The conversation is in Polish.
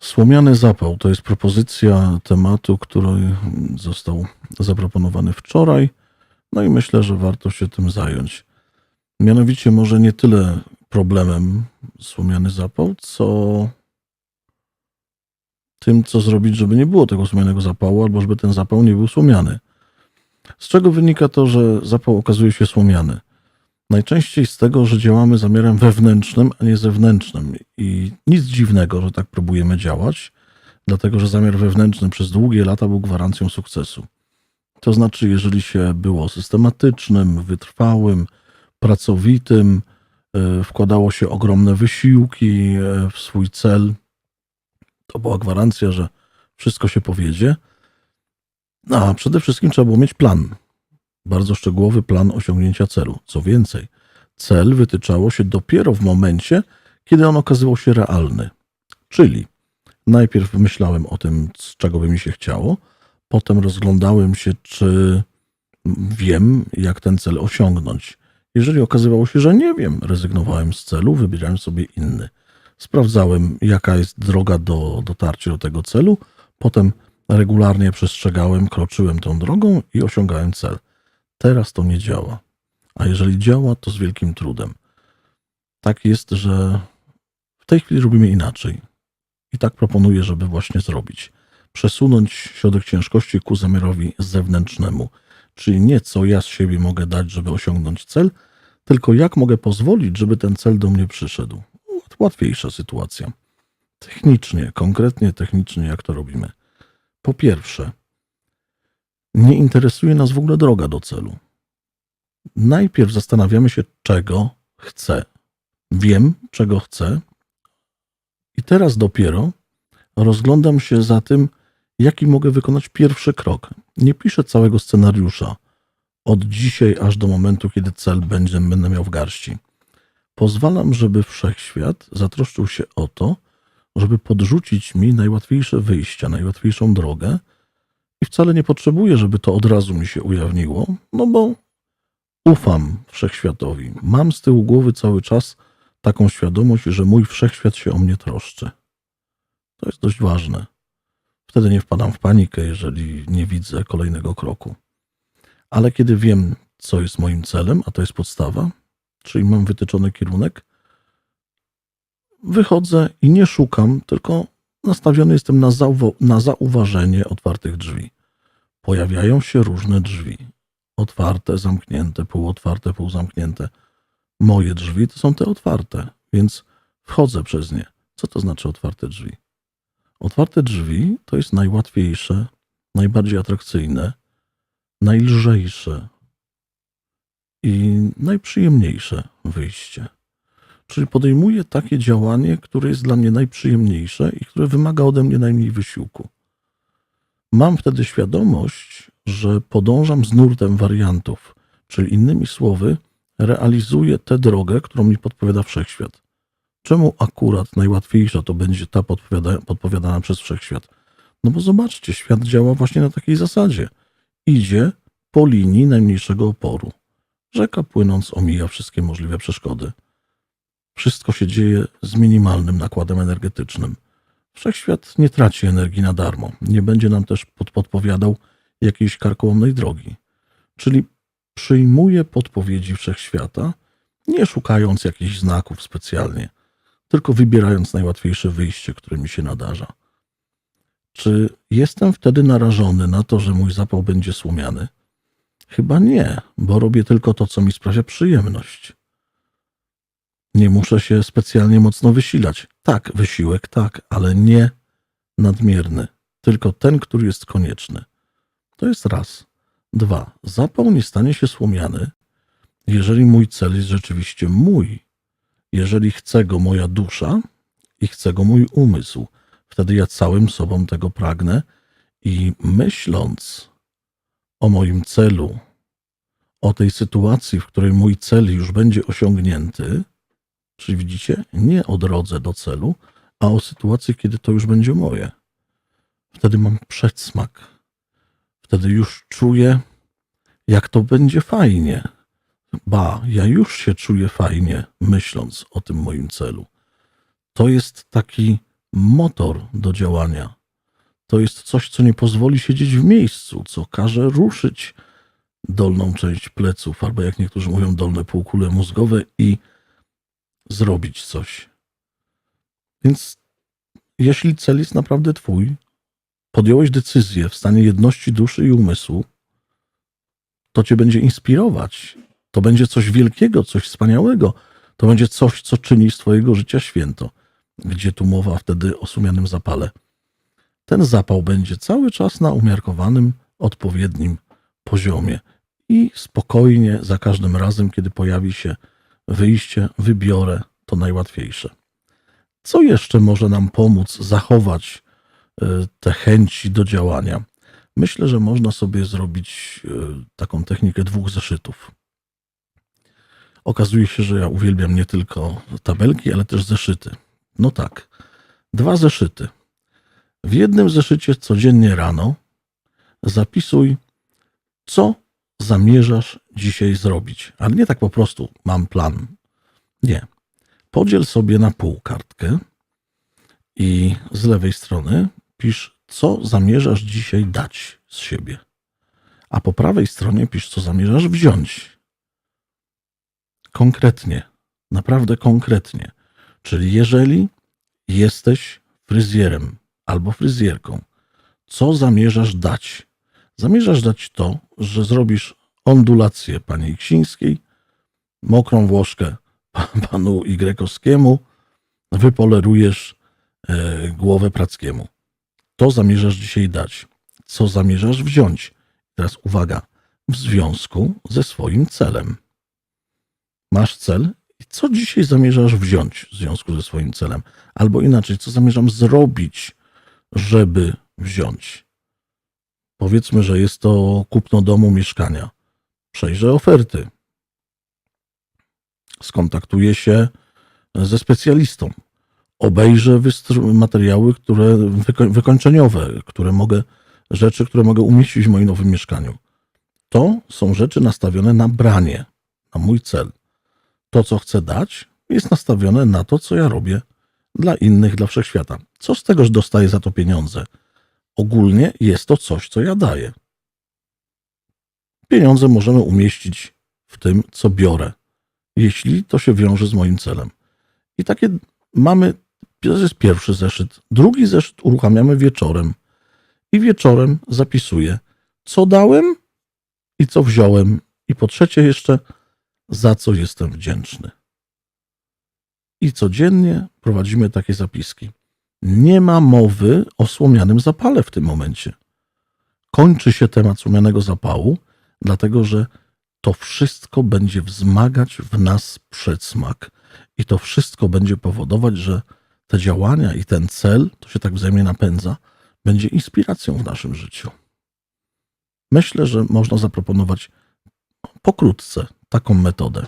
Słomiany zapał to jest propozycja tematu, który został zaproponowany wczoraj. No i myślę, że warto się tym zająć. Mianowicie może nie tyle problemem słomiany zapał, co tym, co zrobić, żeby nie było tego słomianego zapału, albo żeby ten zapał nie był słomiany. Z czego wynika to, że zapał okazuje się słomiany? Najczęściej z tego, że działamy zamiarem wewnętrznym, a nie zewnętrznym. I nic dziwnego, że tak próbujemy działać, dlatego że zamiar wewnętrzny przez długie lata był gwarancją sukcesu. To znaczy, jeżeli się było systematycznym, wytrwałym, pracowitym, e, wkładało się ogromne wysiłki e, w swój cel, to była gwarancja, że wszystko się powiedzie. No, A przede wszystkim trzeba było mieć plan. Bardzo szczegółowy plan osiągnięcia celu. Co więcej, cel wytyczało się dopiero w momencie, kiedy on okazywał się realny. Czyli najpierw myślałem o tym, z czego by mi się chciało, potem rozglądałem się, czy wiem, jak ten cel osiągnąć. Jeżeli okazywało się, że nie wiem, rezygnowałem z celu, wybierałem sobie inny. Sprawdzałem, jaka jest droga do dotarcia do tego celu, potem regularnie przestrzegałem, kroczyłem tą drogą i osiągałem cel. Teraz to nie działa. A jeżeli działa, to z wielkim trudem. Tak jest, że w tej chwili robimy inaczej. I tak proponuję, żeby właśnie zrobić. Przesunąć środek ciężkości ku zamiarowi zewnętrznemu. Czyli nie co ja z siebie mogę dać, żeby osiągnąć cel, tylko jak mogę pozwolić, żeby ten cel do mnie przyszedł. Łat- Łatwiejsza sytuacja. Technicznie, konkretnie technicznie, jak to robimy. Po pierwsze, nie interesuje nas w ogóle droga do celu. Najpierw zastanawiamy się, czego chcę. Wiem, czego chcę, i teraz dopiero rozglądam się za tym, jaki mogę wykonać pierwszy krok. Nie piszę całego scenariusza od dzisiaj aż do momentu, kiedy cel będę miał w garści. Pozwalam, żeby wszechświat zatroszczył się o to, żeby podrzucić mi najłatwiejsze wyjścia, najłatwiejszą drogę, i wcale nie potrzebuję, żeby to od razu mi się ujawniło, no bo ufam wszechświatowi. Mam z tyłu głowy cały czas taką świadomość, że mój wszechświat się o mnie troszczy. To jest dość ważne. Wtedy nie wpadam w panikę, jeżeli nie widzę kolejnego kroku. Ale kiedy wiem, co jest moim celem, a to jest podstawa, czyli mam wytyczony kierunek, wychodzę i nie szukam, tylko nastawiony jestem na, na zauważenie otwartych drzwi. Pojawiają się różne drzwi. Otwarte, zamknięte, półotwarte, półzamknięte. Moje drzwi to są te otwarte, więc wchodzę przez nie. Co to znaczy otwarte drzwi? Otwarte drzwi to jest najłatwiejsze, najbardziej atrakcyjne, najlżejsze i najprzyjemniejsze wyjście. Czyli podejmuję takie działanie, które jest dla mnie najprzyjemniejsze i które wymaga ode mnie najmniej wysiłku. Mam wtedy świadomość, że podążam z nurtem wariantów, czyli innymi słowy, realizuję tę drogę, którą mi podpowiada wszechświat. Czemu akurat najłatwiejsza to będzie ta podpowiada, podpowiadana przez wszechświat? No bo zobaczcie, świat działa właśnie na takiej zasadzie. Idzie po linii najmniejszego oporu. Rzeka płynąc omija wszystkie możliwe przeszkody. Wszystko się dzieje z minimalnym nakładem energetycznym. Wszechświat nie traci energii na darmo. Nie będzie nam też pod, podpowiadał jakiejś karkołomnej drogi. Czyli przyjmuję podpowiedzi wszechświata, nie szukając jakichś znaków specjalnie, tylko wybierając najłatwiejsze wyjście, które mi się nadarza. Czy jestem wtedy narażony na to, że mój zapał będzie słomiany? Chyba nie, bo robię tylko to, co mi sprawia przyjemność. Nie muszę się specjalnie mocno wysilać. Tak, wysiłek, tak, ale nie nadmierny, tylko ten, który jest konieczny. To jest raz. Dwa. Zapał nie stanie się słomiany, jeżeli mój cel jest rzeczywiście mój. Jeżeli chce go moja dusza i chce go mój umysł, wtedy ja całym sobą tego pragnę i myśląc o moim celu, o tej sytuacji, w której mój cel już będzie osiągnięty, czyli widzicie, nie o drodze do celu, a o sytuacji, kiedy to już będzie moje. Wtedy mam przedsmak Wtedy już czuję, jak to będzie fajnie. Ba, ja już się czuję fajnie, myśląc o tym moim celu. To jest taki motor do działania. To jest coś, co nie pozwoli siedzieć w miejscu, co każe ruszyć dolną część pleców, albo jak niektórzy mówią, dolne półkule mózgowe i zrobić coś. Więc jeśli cel jest naprawdę Twój, podjąłeś decyzję w stanie jedności duszy i umysłu, to Cię będzie inspirować. To będzie coś wielkiego, coś wspaniałego. To będzie coś, co czyni z Twojego życia święto. Gdzie tu mowa wtedy o sumianym zapale? Ten zapał będzie cały czas na umiarkowanym, odpowiednim poziomie i spokojnie za każdym razem, kiedy pojawi się wyjście, wybiorę to najłatwiejsze. Co jeszcze może nam pomóc zachować y, te chęci do działania? Myślę, że można sobie zrobić y, taką technikę dwóch zeszytów. Okazuje się, że ja uwielbiam nie tylko tabelki, ale też zeszyty. No tak, dwa zeszyty. W jednym zeszycie codziennie rano zapisuj, co zamierzasz dzisiaj zrobić. Ale nie tak po prostu mam plan. Nie. Podziel sobie na pół kartkę i z lewej strony pisz, co zamierzasz dzisiaj dać z siebie. A po prawej stronie pisz, co zamierzasz wziąć. Konkretnie, naprawdę konkretnie. Czyli jeżeli jesteś fryzjerem albo fryzjerką, co zamierzasz dać? Zamierzasz dać to, że zrobisz ondulację pani Ksińskiej, mokrą włoszkę pa- panu Y-owskiemu, wypolerujesz e, głowę Prackiemu. To zamierzasz dzisiaj dać. Co zamierzasz wziąć? Teraz uwaga, w związku ze swoim celem. Masz cel i co dzisiaj zamierzasz wziąć w związku ze swoim celem? Albo inaczej, co zamierzam zrobić, żeby wziąć? Powiedzmy, że jest to kupno domu, mieszkania. Przejrzę oferty. Skontaktuję się ze specjalistą. Obejrzę materiały, które wyko- wykończeniowe, które mogę, rzeczy, które mogę umieścić w moim nowym mieszkaniu. To są rzeczy nastawione na branie, na mój cel. To, co chcę dać, jest nastawione na to, co ja robię dla innych, dla wszechświata. Co z tego, że dostaję za to pieniądze? Ogólnie jest to coś, co ja daję. Pieniądze możemy umieścić w tym, co biorę, jeśli to się wiąże z moim celem. I takie mamy, to jest pierwszy zeszyt. Drugi zeszyt uruchamiamy wieczorem. I wieczorem zapisuję, co dałem i co wziąłem. I po trzecie jeszcze, za co jestem wdzięczny. I codziennie prowadzimy takie zapiski. Nie ma mowy o słomianym zapale w tym momencie. Kończy się temat słomianego zapału, dlatego że to wszystko będzie wzmagać w nas przedsmak. I to wszystko będzie powodować, że te działania i ten cel, to się tak wzajemnie napędza, będzie inspiracją w naszym życiu. Myślę, że można zaproponować pokrótce taką metodę.